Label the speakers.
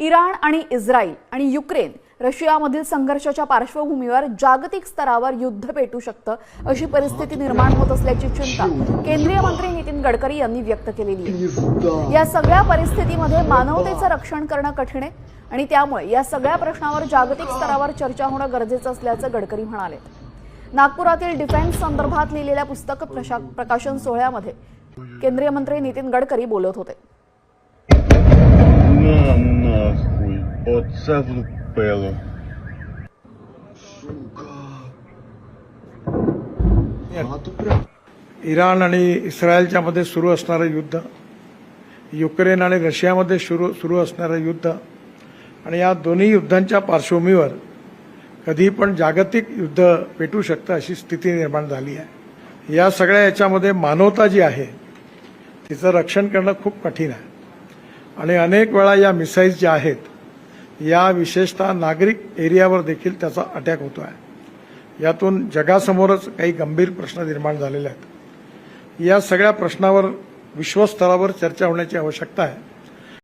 Speaker 1: Iran आणि Israel आणि Ukraine रशियामधील संघर्षाच्या पार्श्वभूमीवर जागतिक स्तरावर युद्ध पेटू शकतं अशी परिस्थिती निर्माण होत असल्याची चिंता केंद्रीय मंत्री नितीन गडकरी यांनी व्यक्त केलेली आहे. या सगळ्या परिस्थितीमध्ये मानवतेचं रक्षण करणं कठीण आहे आणि त्यामुळे या सगळ्या प्रश्नावर जागतिक स्तरावर चर्चा होणं गरजेचं असल्याचं गडकरी म्हणाले. नागपुरातील डिफेन्स संदर्भात लिहिलेल्या पुस्तक प्रकाशन सोहळ्यामध्ये केंद्रीय मंत्री नितीन गडकरी बोलत होते.
Speaker 2: На нахуй. Оце влупило.
Speaker 3: इराण आणि इस्रायलच्या मध्ये सुरू असणारं युद्ध युक्रेन आणि रशियामध्ये सुरू सुरू असणारं युद्ध आणि या दोन्ही युद्धांच्या पार्श्वभूमीवर कधी पण जागतिक युद्ध पेटू शकतं अशी स्थिती निर्माण झाली आहे या सगळ्या याच्यामध्ये मानवता जी आहे तिचं रक्षण करणं खूप कठीण आहे आणि अनेक वेळा या मिसाईल्स ज्या आहेत या विशेषतः नागरिक एरियावर देखील त्याचा अटॅक होतो आहे यातून जगासमोरच काही गंभीर प्रश्न निर्माण झालेले आहेत. या सगळ्या प्रश्नावर विश्वस्तरावर चर्चा होण्याची आवश्यकता आहे.